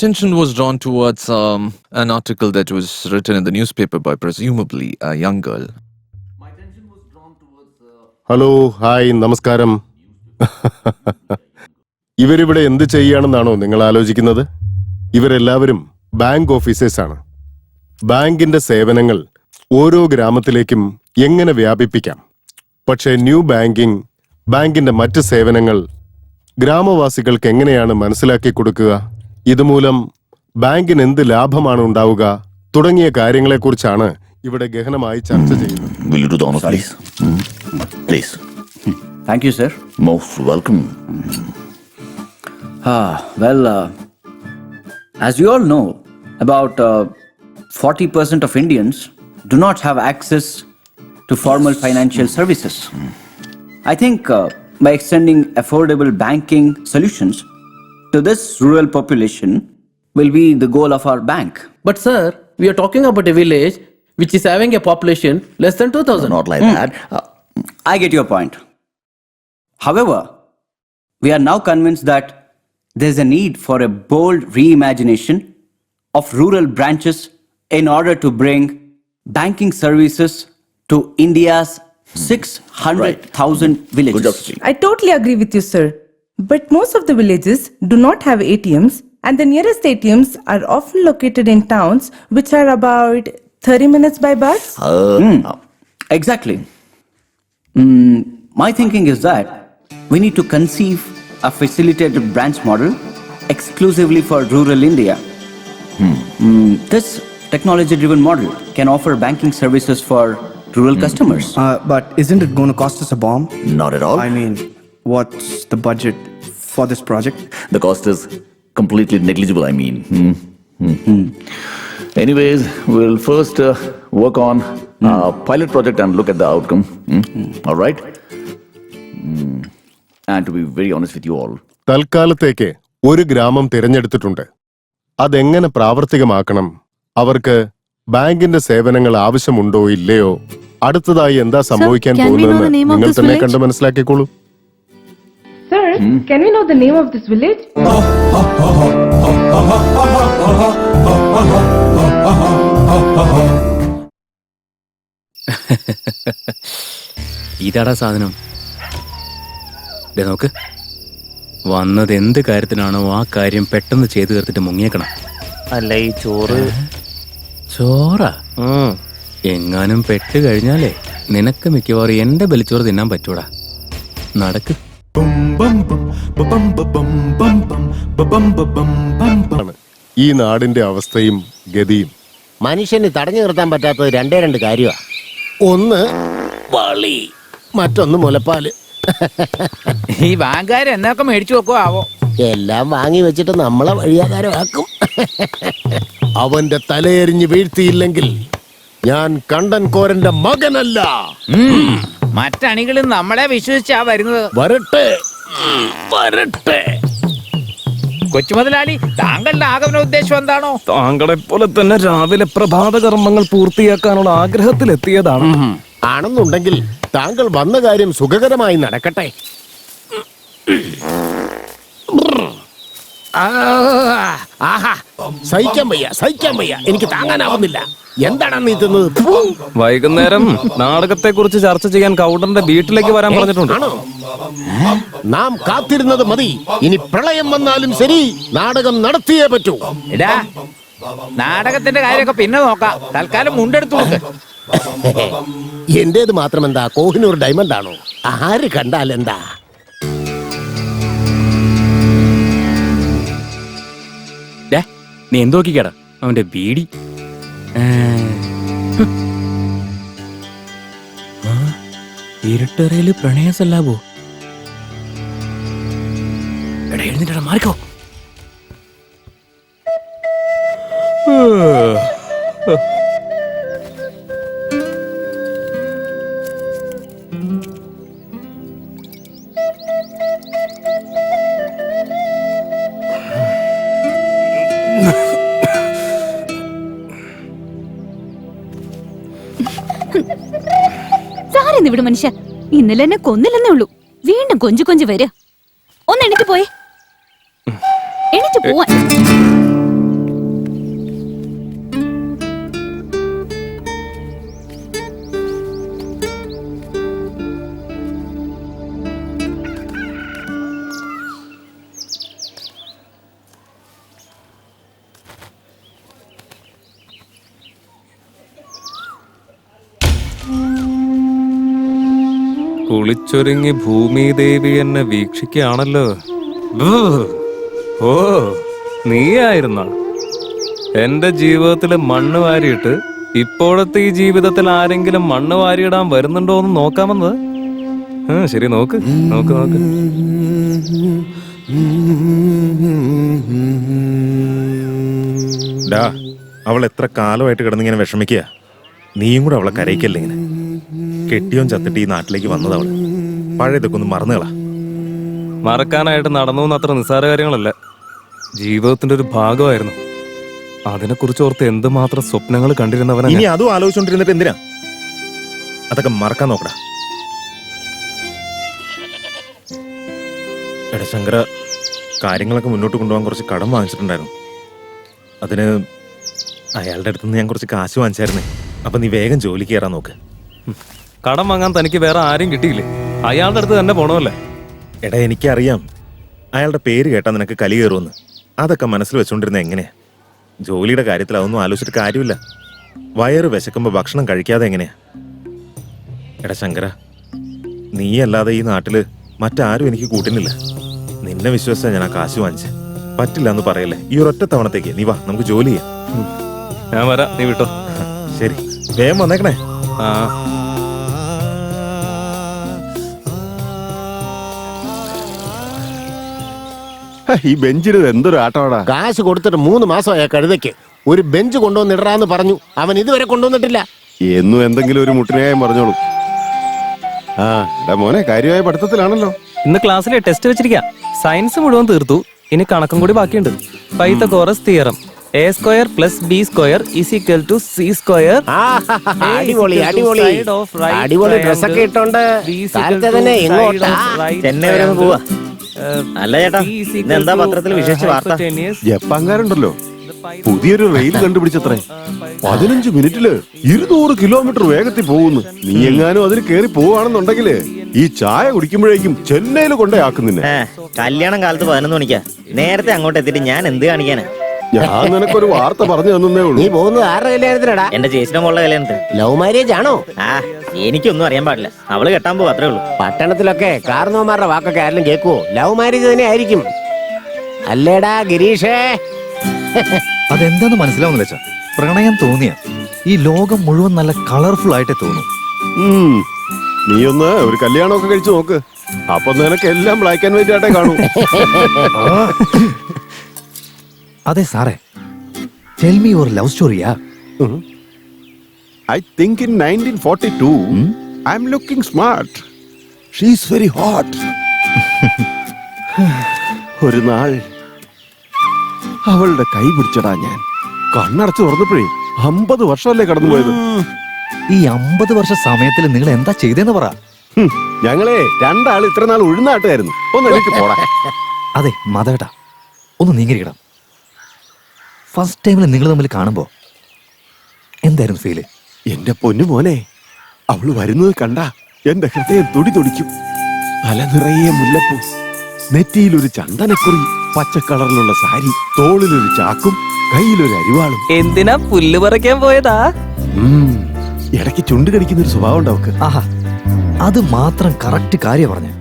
attention was drawn towards um, an article that was written in the newspaper by presumably a young girl. Hello hi നമസ്കാരം. ഇവരിവിടെ എന്ത് ചെയ്യുകയാണെന്നാണോ നിങ്ങൾ ആലോചിക്കുന്നത്? ഇവരെല്ലാവരും bank ഓഫീസേഴ്സാണ് ബാങ്കിന്റെ സേവനങ്ങൾ ഓരോ ഗ്രാമത്തിലേക്കും എങ്ങനെ വ്യാപിപ്പിക്കാം? പക്ഷേ ന്യൂ ബാങ്കിംഗ് ബാങ്കിന്റെ മറ്റ് സേവനങ്ങൾ ഗ്രാമവാസികൾക്ക് എങ്ങനെയാണ് മനസ്സിലാക്കി കൊടുക്കുക? ഇതുമൂലം ബാങ്കിന് എന്ത് ലാഭമാണ് ഉണ്ടാവുക തുടങ്ങിയ കാര്യങ്ങളെക്കുറിച്ചാണ് ഇവിടെ ഗഹനമായി ചർച്ച ചെയ്യുന്നത് Will you do the honors, please? Hmm? Please. Thank you, sir. Most welcome. Ah, well, uh, as you all know, about uh, 40% of Indians do not have access to formal financial services. I think uh, by extending affordable banking solutions to this rural population will be the goal of our bank. But sir, we are talking about a village which is having a population less than 2000. Not like that. Uh, I get your point. However, we are now convinced that there's a need for a bold reimagination of rural branches in order to bring banking services to India's 600,000 villages. good job, I totally agree with you, sir. But most of the villages do not have ATMs, and the nearest ATMs are often located in towns which are about 30 minutes by bus. Uh, Exactly. Mm, my thinking is that we need to conceive a facilitated branch model exclusively for rural India. Mm, this technology driven model can offer banking services for rural customers. Uh, but isn't it going to cost us a bomb? not at all. I mean, what's the budget for this project? the cost is completely negligible, I mean. Hmm. Hmm. Anyways, we'll first uh, work on uh, pilot project and look at the outcome. Hmm? All right? Hmm. And to be very honest with you all, തൽക്കാലത്തേക്ക് ഒരു ഗ്രാമം തിരഞ്ഞെടുത്തിട്ടുണ്ട് അതെങ്ങനെ പ്രാവർത്തികമാക്കണം അവർക്ക് ബാങ്കിന്റെ സേവനങ്ങൾ ആവശ്യമുണ്ടോ ഇല്ലയോ അടുത്തതായി എന്താ സംഭവിക്കാൻ can we know the പോകുന്നതെന്ന് name of നിങ്ങൾ this തന്നെ village? കണ്ട് മനസ്സിലാക്കിക്കോളൂ Sir, hmm? can we know the name of this village? ഇതാടാ സാധനം. ദേ നോക്ക്. വന്നത് എന്ത് കാര്യത്തിനാണോ ആ കാര്യം പെട്ടെന്ന് ചെയ്തു തീർത്തിട്ട് മുങ്ങിയേക്കണം. അല്ല ഈ ചോറ്. ചോറാ? എങ്ങാനും പെട്ട് കഴിഞ്ഞാലേ നിനക്ക് മിക്കവാറും എന്റെ ബലിച്ചോറ് തിന്നാൻ പറ്റൂടാ. നടക്ക്. ഈ നാടിന്റെ അവസ്ഥയും ഗതിയും മനുഷ്യന് തടഞ്ഞു നിർത്താൻ പറ്റാത്തത് രണ്ടേ രണ്ട് കാര്യമാ ഒന്ന് വളി. മറ്റൊന്ന് മുലപ്പാൽ. ഈ ബാങ്കുകാർ എന്നൊക്കെ മേടിച്ചു വെക്കോ ആവോ. എല്ലാം വാങ്ങി വെച്ചിട്ട് നമ്മളെ വഴിയാകാരമാക്കും. അവന്റെ തലയെറിഞ്ഞ് വീഴ്ത്തിയില്ലെങ്കിൽ ഞാൻ കണ്ടൻ കോരന്റെ മകനല്ല. മറ്റണികളും നമ്മളെ വിശ്വസിച്ചാ വരുന്നത്. വരട്ടെ. വരട്ടെ. കൊച്ചുമുതലാളി താങ്കളുടെ ആഗമന ഉദ്ദേശം എന്താണോ? താങ്കളെ പോലെ തന്നെ രാവിലെ പ്രഭാത കർമ്മങ്ങൾ പൂർത്തിയാക്കാനുള്ള ആഗ്രഹത്തിലെത്തിയതാണ്. ആണെന്നുണ്ടെങ്കിൽ താങ്കൾ വന്ന കാര്യം സുഖകരമായി നടക്കട്ടെ. ആഹാ. സഹിക്കാൻ വയ്യ സഹിക്കാൻ വയ്യ. എനിക്ക് താങ്ങാനാവുന്നില്ല. എന്താണ് നീ തിന്നത് വൈകുന്നേരം നാടകത്തെ കുറിച്ച് ചർച്ച ചെയ്യാൻ കൗണ്ടറിന്റെ വീട്ടിലേക്ക് വരാൻ പറഞ്ഞിട്ടുണ്ട്. നാം കാത്തിരുന്നത് മതി. ഇനി പ്രളയം വന്നാലും ശരി നാടകം നടത്തിയേ പറ്റൂ. എടാ നാടകത്തിന്റെ കാര്യമൊക്കെ പിന്നെ നോക്കാം. തൽക്കാലം മുണ്ടെടുത്തു നോക്ക്. എന്റേത് മാത്രം എന്താ? കോഹിനൂർ ഡയമണ്ട് ആണോ? ആര് കണ്ടാൽ നീ എന്ത് നോക്കിക്കാടാ? അവന്റെ ബീഡി. ഇരുട്ടറയിൽ പ്രണയസല്ലാവോ എടാ എഴുന്നിട്ടാ മാറിക്കോ. വിട് മനുഷ്യ ഇന്നലെ എന്നെ കൊന്നില്ലെന്നേ ഉള്ളൂ. വീണ്ടും കൊഞ്ചു കൊഞ്ചു വരിക. ഒന്ന് എണീറ്റ് പോയേ. എണീറ്റ് പോവാൻ. കുളിച്ചൊരുങ്ങി ഭൂമിദേവി എന്നെ വീക്ഷിക്കുകയാണല്ലോ. ഓ നീയായിരുന്ന? എന്റെ ജീവിതത്തിൽ മണ്ണ് വാരിയിട്ട് ഇപ്പോഴത്തെ ഈ ജീവിതത്തിൽ ആരെങ്കിലും മണ്ണ് വാരിയിടാൻ വരുന്നുണ്ടോ എന്ന് നോക്കാമെന്നത് ആ, ശരി നോക്ക് നോക്ക് നോക്ക്. ഡാ അവൾ എത്ര കാലമായിട്ട് കിടന്നിങ്ങനെ വിഷമിക്കുക? നീയും കൂടെ അവളെ കരയിക്കല്ലേ ഇങ്ങനെ? കെട്ടിയോൻ ചത്തിട്ട് ഈ നാട്ടിലേക്ക് വന്നത് അവൾ പഴയതൊക്കെ ഒന്ന് മറന്നുകളാ. മറക്കാനായിട്ട് നടന്നു അത്ര നിസ്സാര കാര്യങ്ങളല്ല. ജീവിതത്തിന്റെ ഒരു ഭാഗമായിരുന്നു. അതിനെക്കുറിച്ച് ഓർത്ത് എന്തുമാത്രം സ്വപ്നങ്ങൾ കണ്ടിരുന്നവനാ ഇനി അതും ആലോചിച്ചോണ്ടിരുന്നിട്ട് എന്തിനാ? അതൊക്കെ മറക്കാൻ നോക്കടാ. എടാ ശങ്കര കാര്യങ്ങളൊക്കെ മുന്നോട്ട് കൊണ്ടുപോകാൻ കുറച്ച് കടം വാങ്ങിച്ചിട്ടുണ്ടായിരുന്നു. അതിന് അയാളുടെ അടുത്ത് നിന്ന് ഞാൻ കുറച്ച് കാശ് വാങ്ങിച്ചായിരുന്നേ. അപ്പൊ നീ വേഗം ജോലിക്ക് കയറാൻ നോക്ക്. കടം വാങ്ങാൻ തനിക്ക് വേറെ ആരും കിട്ടിയില്ലേ? അയാളുടെ അടുത്ത് തന്നെ പോണമല്ലേ? എടാ എനിക്കറിയാം. അയാളുടെ പേര് കേട്ടാ നിനക്ക് കലി കയറുമെന്ന്. അതൊക്കെ മനസ്സിൽ വെച്ചോണ്ടിരുന്ന എങ്ങനെയാ? ജോലിയുടെ കാര്യത്തിൽ അതൊന്നും ആലോചിച്ചിട്ട് കാര്യമില്ല. വയറ് വിശക്കുമ്പോ ഭക്ഷണം കഴിക്കാതെ എങ്ങനെയാ? എടാ ശങ്കര നീ അല്ലാതെ ഈ നാട്ടിൽ മറ്റാരും എനിക്ക് കൂട്ടുന്നില്ല. നിന്നെ വിശ്വസിച്ചാ ഞാൻ ആ കാശ് വാങ്ങിച്ചേ. പറ്റില്ല എന്ന് പറയല്ലേ? ഈ ഒരൊറ്റ തവണത്തേക്ക് നീ വാ നമുക്ക് ജോലി ചെയ്യാം. ഞാൻ വരാം. നീ വിട്ടോ. ശരി. വേഗം വന്നേക്കണേ. ആ. ഈ ബെഞ്ചിന് എന്തൊരു ആട്ടമാടാ? കാശ് കൊടുത്തിട്ട് മൂന്ന് മാസമായ കഴുതയ്ക്ക് ഒരു ബെഞ്ച് കൊണ്ടുവന്നിടറാന്ന് പറഞ്ഞു. അവൻ ഇതുവരെ കൊണ്ടുവന്നിട്ടില്ല. എന്നും എന്തെങ്കിലും ഒരു മുട്ടിനായും പറഞ്ഞോളൂ ആ എടാ മോനെ കാര്യമായ പഠിത്തത്തിലാണല്ലോ. ഇന്ന് ക്ലാസ്സിലെ ടെസ്റ്റ് വെച്ചിരിക്കാം. സയൻസ് മുഴുവൻ തീർത്തു. ഇനി കണക്കും കൂടി ബാക്കിയുണ്ട്. Pythagoras theorem. A square plus B square is equal to C square. അടിപൊളി അടിപൊളി. അടിപൊളി ഡ്രസ്സൊക്കെ ഇട്ടോണ്ട് കാലത്തെ തന്നെ എങ്ങോട്ടാ? ചെന്നൈ വരെ പോവാ. അല്ല ചേട്ടാ എന്താ പത്രത്തിൽ വിശേഷിച്ച വാർത്ത? ജപ്പാൻകാരുണ്ടല്ലോ. പുതിയൊരു റെയിൽ കണ്ടുപിടിച്ചത്രേ. പതിനഞ്ച് മിനിറ്റിൽ ഇരുന്നൂറ് കിലോമീറ്റർ വേഗത്തിൽ പോകുന്നു. നീ എങ്ങാനും അതിൽ കേറി പോവാണെന്നുണ്ടെങ്കിൽ ഈ ചായ കുടിക്കുമ്പോഴേക്കും ചെന്നൈയിൽ കൊണ്ടേ ആക്കുന്നില്ല കല്യാണം കാലത്ത് പതിനൊന്ന് മണിക്കാ. നേരത്തെ അങ്ങോട്ട് എത്തിയിട്ട് ഞാൻ എന്ത് കാണിക്കാനാ? ഞാൻ നിനക്കൊരു വാർത്ത പറഞ്ഞു തന്നേ ഉള്ളൂ. നീ പോകുന്നത് ആരുടെ കല്യാണത്തിനടാ? എന്റെ ചേച്ചിയുടെ മോളുടെ കല്യാണത്തിന്. ലവ് മാരേജ് ആണോ? ആ. എനിക്കൊന്നും അറിയാൻ പാടില്ല. അവൾ കെട്ടാൻ പോകും അത്രേ ഉള്ളൂ. പട്ടണത്തിലൊക്കെ കാർന്നോമാരുടെ വാക്കൊക്കെ ആരെങ്കിലും കേൾക്കുവോ? ലവ് മാരേജ് തന്നെ ആയിരിക്കും. അല്ലേടാ ഗിരീഷേ? അതെന്താന്ന് മനസ്സിലാവുന്നില്ല ചാ പ്രണയം തോന്നിയ. ഈ ലോകം മുഴുവൻ നല്ല കളർഫുൾ ആയിട്ടേ തോന്നും. ഉം. നീ ഒന്ന് ഒരു കല്യാണമൊക്കെ കഴിച്ചു നോക്ക്. അപ്പൊ നിനക്ക് എല്ലാം ബ്ലാക്ക് ആൻഡ് വൈറ്റ് ആയിട്ടേ കാണൂ. അതെ സാറേ. Tell me your love സ്റ്റോറിയാ in nineteen forty two I'm looking smart she's very hot ഒരു നാൾ അവളുടെ കൈ പിടിച്ചടാ ഞാൻ. കണ്ണടച്ച് തുറന്നപ്പോഴേ അമ്പത് വർഷമല്ലേ കടന്നുപോയത്. ഈ അമ്പത് വർഷ സമയത്തിൽ നിങ്ങൾ എന്താ ചെയ്തേന്ന് പറ. ഹും, ഞങ്ങളെ രണ്ടാൾ ഇത്ര നാൾ ഉഴുന്നാട്ടായിരുന്നു ഒന്ന് എനിക്ക് പോടാ. അതെ മാധവേട്ടാ ഒന്ന് നീങ്ങിരിക്കണം. ഫസ്റ്റ് ടൈമിൽ നിങ്ങൾ തമ്മിൽ കാണുമ്പോ എന്തായിരുന്നു ഫീൽ എന്റെ പൊന്നു മോനെ അവൾ വരുന്നത് കണ്ട എന്റെ ഹൃദയം തുടി തുടിക്കും. തല നിറയെ മുല്ലപ്പൂ നെറ്റിയിലൊരു ചന്ദനക്കുറി പച്ച കളറിലുള്ള സാരി തോളിലൊരു ചാക്കും കയ്യിലൊരു അരിവാളും. എന്തിനാ പുല്ല് പറിക്കാൻ പോയതാ? ഇടയ്ക്ക് ചുണ്ട് കടിക്കുന്ന ഒരു സ്വഭാവം ഉണ്ട് അവക്ക്. ആഹാ അത് മാത്രം കറക്റ്റ് കാര്യം പറഞ്ഞു.